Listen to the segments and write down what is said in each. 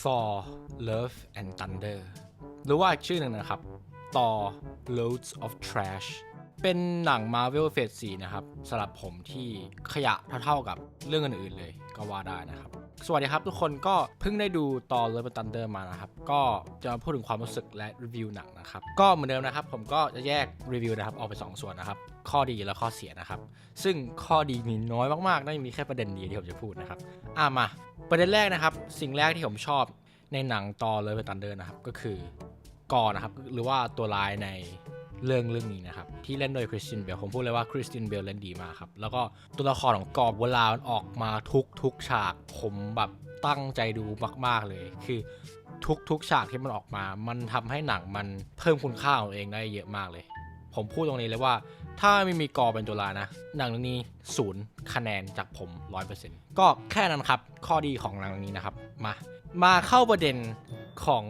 Thor Love and Thunder หรือว่าอีกชื่อหนึ่งนะครับ Thor Loads of Trash เป็นหนัง Marvel Phase 4 นะครับสำหรับผมที่ขยะเท่าๆกับเรื่องอื่นๆเลยก็ว่าได้นะครับ สวัสดีครับทุกคนก็เพิ่งได้ดูตอน Love and Thunder มานะครับ ก็จะมาพูดถึงความรู้สึกและรีวิวหนังนะครับ ก็เหมือนเดิมนะครับ ผมก็จะแยกรีวิวนะครับออกเป็นสองส่วนนะครับ ข้อดีและข้อเสียนะครับ ซึ่งข้อดีมีน้อยมากๆน่าจะมีแค่ประเด็นเดียวที่ผมจะพูดนะครับอะมา ประเด็นแรกนะครับ สิ่งแรกที่ผมชอบในหนังตอน Love and Thunder นะครับก็คือกอนะครับหรือว่าตัวร้ายใน เรื่องเรื่องนี้นะครับ ที่เล่นโดยคริสตินเบลผมพูดเลยว่าคริสตินเบลเล่นดีมากครับ แล้วก็ตัวละครของกอบเวลามันออกมาทุกทุกฉาก ผมแบบตั้งใจดูมาก ๆ เลย คือทุกทุกฉากที่มันออกมา มันทำให้หนังมันเพิ่มคุณค่าของตัวเองได้เยอะมากเลย ผมพูดตรงนี้เลยว่า ถ้าไม่มีกอเป็นตัวร้านะ หนังเรื่องนี้ศูนย์คะแนนจากผม 100%ก็แค่นั้นครับ ข้อดีของหนังเรื่องนี้นะครับ มา มาเข้าประเด็นของ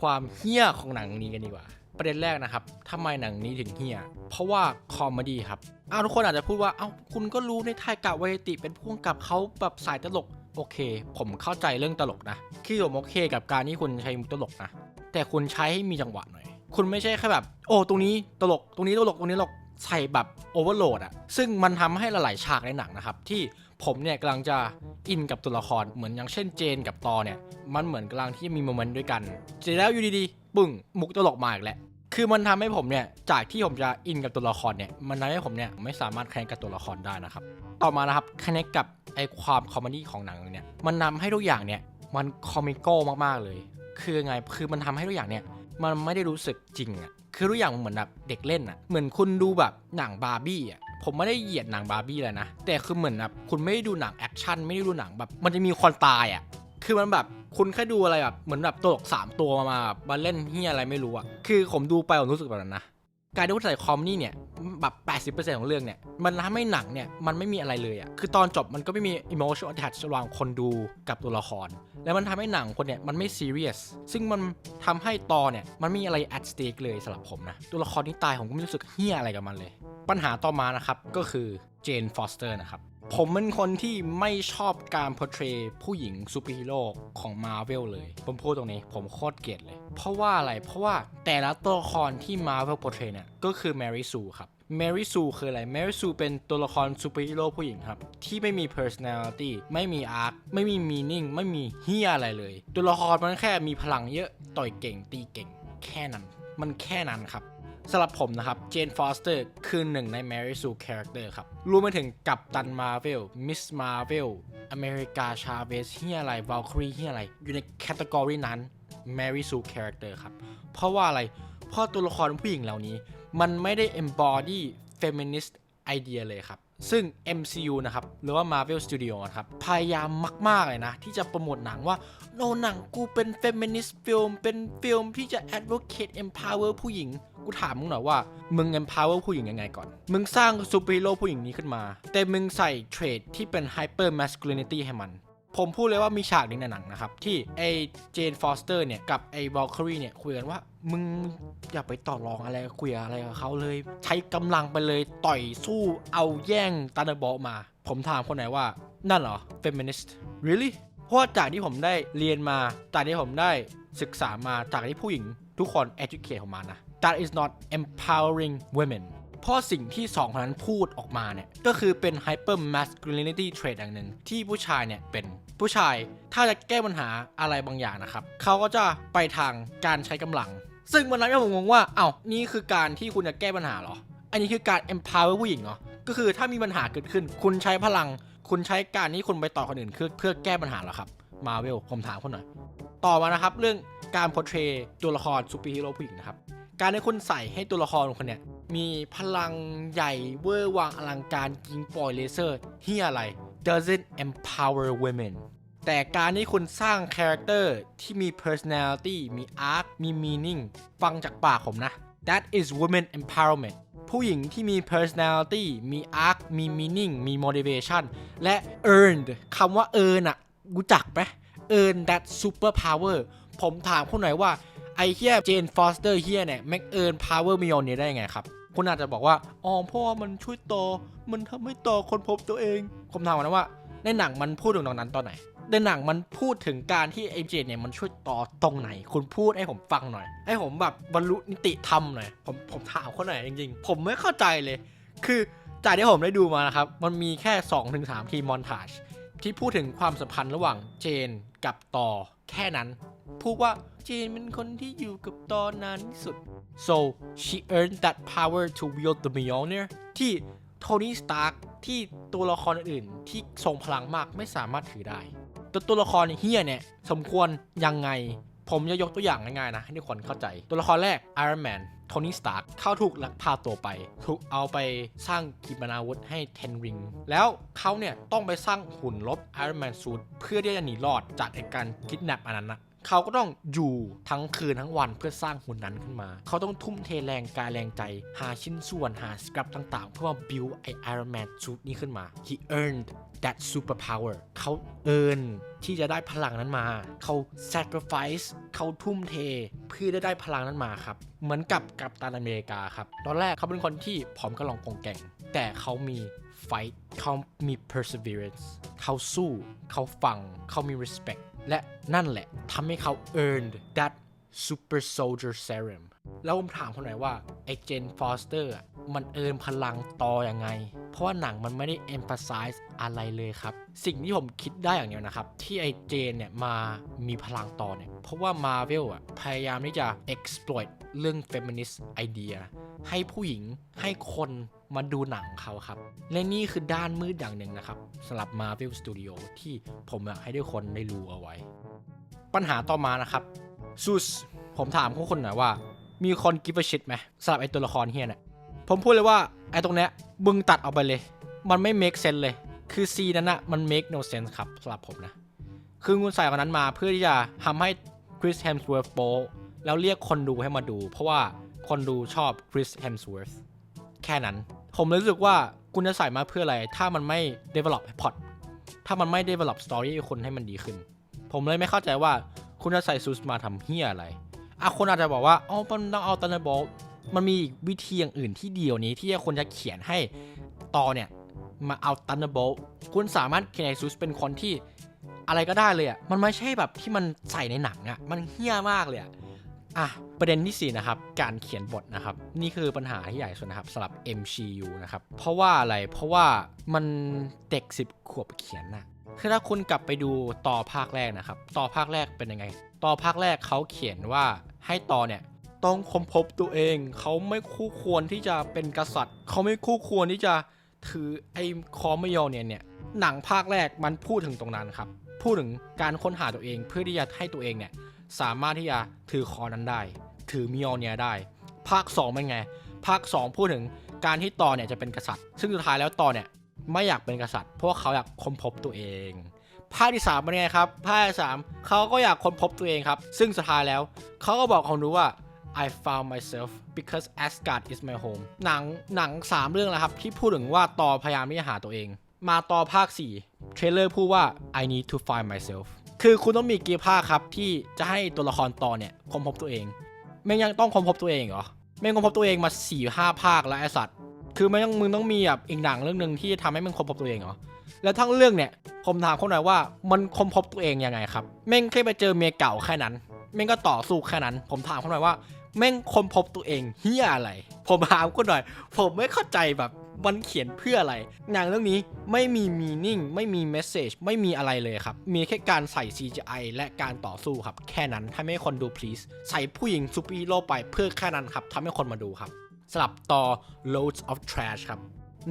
ความเฮี้ยของหนังนี้กันดีกว่า ประเด็นแรกนะครับทำไมหนังนี้ถึงเฮียเพราะว่าคอมเมดี้ครับอ้าวทุกคนอาจจะพูดว่าเอ้าคุณก็รู้ในไทยกะเวติเป็นพ่วงกับเขาแบบสายตลกโอเค ผมเข้าใจเรื่องตลกนะคือผมโอเคกับการที่คุณใช้มุกตลกนะ แต่คุณใช้ให้มีจังหวะหน่อย คุณไม่ใช่แค่แบบ โอ้ตรงนี้ตลก ตรงนี้ตลก ตรงนี้ตลก ใส่แบบโอเวอร์โหลดอะซึ่งมันทำให้หลายๆฉากในหนังนะครับ ที่ผมเนี่ยกำลังจะอินกับตัวละคร เหมือนอย่างเช่นเจนกับตอเนี่ย มันเหมือนกำลังที่มีโมเมนต์ด้วยกัน เสร็จแล้วอยู่ดีๆ ปึ้งมุกตลกมาอีกแหล้วคือมันทำให้ผมเนี่ยจากที่ผมจะอินกับตัวละครเนี่ยมันทำให้ผมเนี่ยไม่สามารถแค n นกับตัวละครได้นะครับ ต่อมานะครับค n นกับไอความคอมเมดี้ของหนังเนี่ยมันนำให้ทุกอย่างเนี่ยมันคอมิโก้มากๆเลย คือไงคือมันทำให้ทุกอย่างเนี่ยมันไม่ได้รู้สึกจริงอะคือทุกอย่างมันเหมือนแบบเด็กเล่นอะเหมือนคุณดูแบบหนังบาร์บี้อะผมไม่ได้เหยียดหนังบาร์บี้เลยนะแต่คือเหมือนแบบคุณไม่ได้ดูหนังแอคชั่นไม่ได้ดูหนังแบบ มันจะมีคนตายอะคือมันแบบ คุณแค่ดูอะไรแบบเหมือนแบบตลกสามตัวมามาบบมาเล่นเฮียอะไรไม่รู้อะคือผมดูไปผมรู้สึกแบบนั้นนะการที่คุณใส่คอมนี่เนี่ยแบบ80%ของเรื่องเนี่ยมันทำให้หนังเนี่ยมันไม่มีอะไรเลยอะคือตอนจบมันก็ไม่มี emotional attach ระหว่างคนดูกับตัวละคร แล้วมันทำให้หนังคนเนี่ยมันไม่ serious ซึ่งมันทำให้ตอนเนี่ยมันไม่มีอะไร at stake เลยสำหรับผมนะ ตัวละครที่ตายผมก็ไม่รู้สึกเฮี้ยอะไรกับมันเลย ปัญหาต่อมานะครับก็คือเจนฟอสเตอร์นะครับ ผมเป็นคนที่ไม่ชอบการพอร์เทรผู้หญิงซูเปอร์ฮีโร่ของ Marvel เลย ผมพูดตรงนี้ผมโคตรเกลียดเลย เพราะว่าอะไร เพราะว่าแต่ละตัวละครที่ Marvel พอร์เทรเนี่ยก็คือ Mary Sue ครับ Mary Sue คืออะไร Mary Sue เป็นตัวละครซูเปอร์ฮีโร่ผู้หญิงครับ ที่ไม่มี personality ไม่มี arc ไม่มี meaning ไม่มีเฮียอะไรเลย ตัวละครมันแค่มีพลังเยอะ ต่อยเก่งตีเก่ง แค่นั้น มันแค่นั้นครับ สำหรับผมนะครับเจนฟอสเตอร์คือหนึ่งใน Mary Sue Character ครับรวมไปถึงกัปตันมาเวลมิสมาเวลอเมริกาชาเวสเฮียอะไรวาลครีเฮียอะไร อยู่ในแคตตากรีนั้น Mary Sue Character ครับ เพราะว่าอะไร เพราะตัวละครผู้หญิงเหล่านี้ มันไม่ได้ embody feminist idea เลยครับ ซึ่ง MCU นะครับ หรือว่า Marvel Studio นะครับ พยายามมาก ๆ เลยนะ ที่จะโปรโมทหนังว่าโนหนังกูเป็น feminist film เป็นฟิล์มที่จะ advocate empower ผู้หญิง กูถามมึงหน่อยว่า มึง empower ผู้หญิงยังไงก่อน มึงสร้างซูเปอร์ฮีโร่ผู้หญิงนี้ขึ้นมา แต่มึงใส่เทรดที่เป็น hyper masculinity ให้มัน ผมพูดเลยว่ามีฉากหนึงในหนังนะครับ ที่ไอเจนฟอสเตอร์เนี่ย กับไอวอลค r รีเนี่ย คุยกันว่า มึงอย่าไปต่อรองอะไรคุยอะไรกับเขาเลย ใช้กำลังไปเลยต่อยสู้เอาแย่งตาเดรบอลมา ผมถามคนไหนว่านั่นเหรอ feminist really เพราะจากที่ผมได้เรียนมาจากที่ผมได้ศึกษามาจากที่ผู้หญิงทุกคน educate ออกมานะ that is not empowering women เพราะสิ่งที่สองคนนั้นพูดออกมาเนี่ย ก็คือเป็น hyper masculinity trait อย่างหนึ่งที่ผู้ชายเนี่ยเป็นผู้ชายถ้าจะแก้ปัญหาอะไรบางอย่างนะครับ เขาก็จะไปทางการใช้กำลัง ซึ่งวันนั้นผมงงว่าเอ้านี่คือการที่คุณจะแก้ปัญหาเหรอ อันนี้คือการ empower ผู้หญิงเหรอก็คือถ้ามีปัญหาเกิดขึ้น คุณใช้พลัง คุณใช้การที่คุณไปต่อคนอื่นเพื่อเพื่อแก้ปัญหาเหรอครับมาเวลผมถามคุณหน่อย ต่อมานะครับ เรื่องการพอร์เทรตัวละครซูเปอร์ฮีโร่ผู้หญิงนะครับ การที่คุณใส่ให้ตัวละครคนเนี้ยมีพลังใหญ่เวอร์วางอลังการยิงปล่อยเลเซอร์เฮียอะไร doesn't empower women แต่การที่คุณสร้างคาแรคเตอร์ที่มี personality มี arc มี meaning ฟังจากปากผมนะ that is women empowerment ผู้หญิงที่มี personality มี arc มี meaning มี motivation และ earned คำว่า earn อะรู้จักไหม earn that super power ผมถามคุณหน่อยว่า ไอเฮียเจนฟอสเตอร์เฮียเนี่ยแม็กเอิร์นพาวเวอร์มิออนเนี่ยได้ยังไงครับ คุณอาจจะบอกว่า อ๋อเพราะว่ามันช่วยโต มันทำให้โตคนพบตัวเอง ผมถามนะว่า ในหนังมันพูดถึงตรงนั้นตอนไหน ในหนังมันพูดถึงการที่เอเจนเนี่ยมันช่วยต่อตรงไหน คุณพูดให้ผมฟังหน่อย ให้ผมแบบบรรลุนิติธรรมหน่อย ผมผมถามคนหน่อยจริงๆ ผมไม่เข้าใจเลย คือจากที่ผมได้ดูมานะครับ มันมีแค่ 2-3ทีมอนทาจที่พูดถึงความสัมพันธ์ระหว่างเจนกับต่อแค่นั้น พูดว่า จนเป็นคนที่อยู่กับตอนนานที่สุด so she earned that power to wield the Mjolnir ที่โทนี่สตาร์กที่ตัวละครอื่นที่ทรงพลังมากไม่สามารถถือได้ตัวตัวละครเฮียเนี่ย สมควรยังไง ผมจะยกตัวอย่างง่ายๆนะ ให้ทุกคนเข้าใจ ตัวละครแรก Iron Man โทนี่สตาร์กเขาถูกลักพาตัวไป ถูกเอาไปสร้างขีปนาวุธให้เทนริง แล้วเขาเนี่ย ต้องไปสร้างหุ่นลบ Iron Man Suit เพื่อที่จะหนีรอดจากเหตุการคิดแนปอันนั้นนะ เขาก็ต้องอยู่ทั้งคืนทั้งวันเพื่อสร้างหุ่นนั้นขึ้นมา เขาต้องทุ่มเทแรงกายแรงใจ หาชิ้นส่วนหาสครับต่างๆ เพื่อมา build ไอ Iron Man suit นี้ขึ้นมา he earned that superpower เขา earn ที่จะได้พลังนั้นมา เขา sacrifice เขาทุ่มเทเพื่อได้ได้พลังนั้นมาครับ เหมือนกับกัปตันอเมริกาครับ ตอนแรกเขาเป็นคนที่ผอมกระลองกองแก่ง แต่เขามี fight เขามี perseverance เขาสู้ เขาฟัง เขามี respect และนั่นแหละทำให้เขา earned that super soldier serum แล้วผมถามคนไหนอยว่าไอเจนฟอสเตอร์ มันเอินพลังต่อยังไง เพราะว่าหนังมันไม่ได้ emphasize อะไรเลยครับ สิ่งที่ผมคิดได้อย่างเดียวนะครับ ที่ไอเจนเนี่ยมามีพลังต่อเนี่ย เพราะว่า Marvel อะพยายามที่จะ exploit เรื่อง feminist idea ให้ผู้หญิงให้คนมาดูหนังเขาครับ และนี่คือด้านมืดอย่างหนึ่งนะครับสำหรับ Marvel Studio ที่ผมอยากให้ทุกคนได้รู้เอาไว้ ปัญหาต่อมานะครับซูสผมถามพวกคนหน่อยว่า มีคนกิฟต์ชิตไหมสำหรับไอตัวละครเฮียเนี่ย ผมพูดเลยว่าไอตรงเนี้ยมึงตัดออกไปเลย มันไม่ make sense เลย คือซีนั้นอะมัน make no sense ครับสำหรับผมนะ คือคุณใส่คนนั้นมาเพื่อที่จะทำให้คริส h ฮมส w ว r t h โปแล้วเรียกคนดูให้มาดู เพราะว่าคนดูชอบคริส h ฮมส w ว r t h แค่นั้น ผมรู้สึกว่าคุณจะใส่มาเพื่ออะไร ถ้ามันไม่ develop plot ถ้ามันไม่ develop story คนให้มันดีขึ้น ผมเลยไม่เข้าใจว่าคุณจะใส่ซูสมาทำเฮียอะไรอะคนอาจจะบอกว่าอ๋อมันต้องเอาตันเดอร์บอล มันมีอีกวิธีอย่างอื่นที่เดียวนี้ที่คนจะเขียนให้ตอเนี่ยมาเอาตันเดอร์บลคุณสามารถเขียนไอซูสเป็นคนที่อะไรก็ได้เลยอะ มันไม่ใช่แบบที่มันใส่ในหนังอะ มันเฮี้ยมากเลยอะอะ ประเด็นที่ 4 นะครับ การเขียนบทนะครับ นี่คือปัญหาที่ใหญ่สุดนะครับสำหรับ MCU นะครับ เพราะว่าอะไร เพราะว่ามันเด็ก 10 ขวบเขียนน่ะคือถ้าคุณกลับไปดูต่อภาคแรกนะครับ ต่อภาคแรกเป็นยังไง ต่อภาคแรกเขาเขียนว่าให้ต่อเนี่ย ต้องค้นพบตัวเอง เขาไม่คู่ควรที่จะเป็นกษัตริย์ เขาไม่คู่ควรที่จะถือไอ้คอมยอเนี่ยเนี่ยหนังภาคแรกมันพูดถึงตรงนั้นครับ พูดถึงการค้นหาตัวเองเพื่อที่จะให้ตัวเองเนี่ยสามารถที่จะถือคอนั้นได้ ถือมิออเนียได้ ภาค2เป็นไง ภาค 2 พูดถึงการที่ต่อเนี่ยจะเป็นกษัตริย์ ซึ่งสุดท้ายแล้วต่อเนี่ยไม่อยากเป็นกษัตริย์เพราะเขาอยากค้นพบตัวเอง ภาคที่3เป็นไงครับ ภาคที่สามเขาก็อยากค้นพบตัวเองครับ ซึ่งสุดท้ายแล้วเขาก็บอกคนดูว่า I found myself because Asgard is my home หนังหนัง 3 เรื่องแล้วครับ ที่พูดถึงว่าต่อพยายามที่จะหาตัวเอง มาต่อภาค 4 เทรลเลอร์พูดว่า I need to find myself คือคุณต้องมีกี่ภาคครับ ที่จะให้ตัวละครต่อเนี่ยค้นพบตัวเองแม่งยังต้องค้นพบตัวเองเหรอแม่งค้นพบตัวเองมา4ี่ห้าภาคแล้วไอสัตว์คือไม่ต้องมึงต้องมีแบบอีกหนังเรื่องหนึ่งที่จะทำให้มึงค้นพบตัวเองเหรอแล้วทั้งเรื่องเนี่ยผมถามคนหน่อยว่ามันค้นพบตัวเองยังไงครับแม่งแค่ไปเจอเมียเก่าแค่นั้นแม่งก็ต่อสู้แค่นั้น ผมถามคนหน่อยว่า แม่งค้นพบตัวเองเฮียอะไร ผมถามคนหน่อย ผมไม่เข้าใจแบบมันเขียนเพื่ออะไรหนังเรื่องนี้ไม่มีมีนิ่งไม่มีเมสเซจไม่มีอะไรเลยครับ มีแค่การใส่ CGI และการต่อสู้ครับ แค่นั้นทำให้คนดู please ใส่ผู้หญิงซูเปอร์ฮีโร่ไปเพื่อแค่นั้นครับทำให้คนมาดูครับสลับต่อ loads of trash ครับ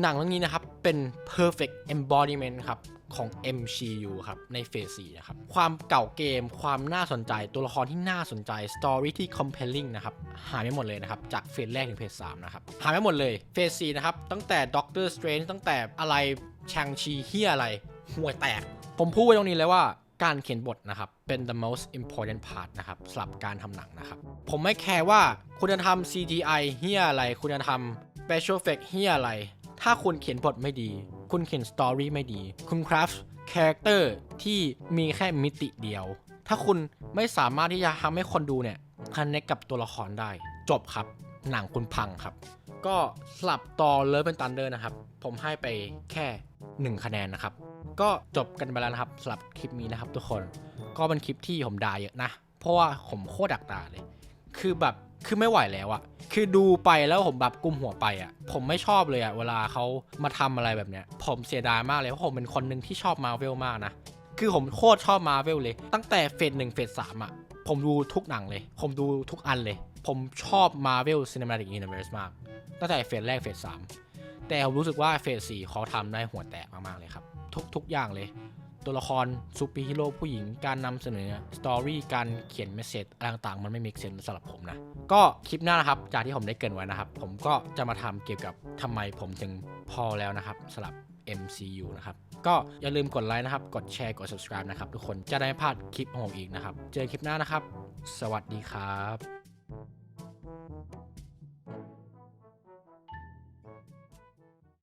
หนังเรื่องนี้นะครับ เป็น perfect embodiment ครับ ของ MCU ครับ ในเฟส4นะครับ ความเก่าเกม ความน่าสนใจ ตัวละครที่น่าสนใจ story ที่ compelling นะครับ หายไม่หมดเลยนะครับ จากเฟสแรกถึงเฟส3นะครับ หายไม่หมดเลย เฟส4นะครับ ตั้งแต่ Doctor Strange ตั้งแต่อะไรชางชีเฮียอะไรห่วยแตก ผมพูดไว้ตรงนี้เลยว่าการเขียนบทนะครับ เป็น the most important part นะครับสำหรับการทำหนังนะครับ ผมไม่แคร์ว่าคุณจะทำ CGI เฮียอะไร คุณจะทำ special effect เฮียอะไร ถ้าคุณเขียนบทไม่ดี คุณเขียนสตอรี่ไม่ดี คุณคราฟคาแรคเตอร์ที่มีแค่มิติเดียว ถ้าคุณไม่สามารถที่จะทำให้คนดูเนี่ยคันเนกับตัวละครได้ จบครับ หนังคุณพังครับ ก็สลับต่อเลิฟเป็นตันเดอร์นะครับ ผมให้ไปแค่ 1 คะแนนนะครับ ก็จบกันไปแล้วนะครับสำหรับคลิปนี้นะครับ ทุกคน ก็เป็นคลิปที่ผมด่าเยอะนะ เพราะว่าผมโคตรดักด่าเลย คือแบบ คือไม่ไหวแล้วอะคือดูไปแล้วผมแบบกุมหัวไปอะผมไม่ชอบเลยอะเวลาเขามาทำอะไรแบบเนี้ย ผมเสียดายมากเลยเพราะผมเป็นคนหนึ่งที่ชอบมาเวลมากนะ คือผมโคตรชอบมาเวลเลย ตั้งแต่เฟสหนึ่งเฟสสามอะผมดูทุกหนังเลย ผมดูทุกอันเลย ผมชอบ Marvel Cinematic Universe มาก ตั้งแต่เฟสแรกเฟสสามแต่ผมรู้สึกว่าเฟสสี่เขาทำได้หัวแตกมากๆเลยครับ ทุกทุกอย่างเลย ตัวละครซูเปอร์ฮีโร่ผู้หญิงการนำเสนอสตอรี่การเขียนเมสเซจอะไรต่างๆ มันไม่ make sense สำหรับผมนะ ก็คลิปหน้านะครับ จากที่ผมได้เกินไว้นะครับ ผมก็จะมาทำเกี่ยวกับทำไมผมถึงพอแล้วนะครับสำหรับ MCU นะครับ ก็อย่าลืมกดไลค์นะครับ กดแชร์กด subscribe นะครับ ทุกคนจะได้ไม่พลาดคลิปของผมอีกนะครับ เจอคลิปหน้านะครับ สวัสดีครับ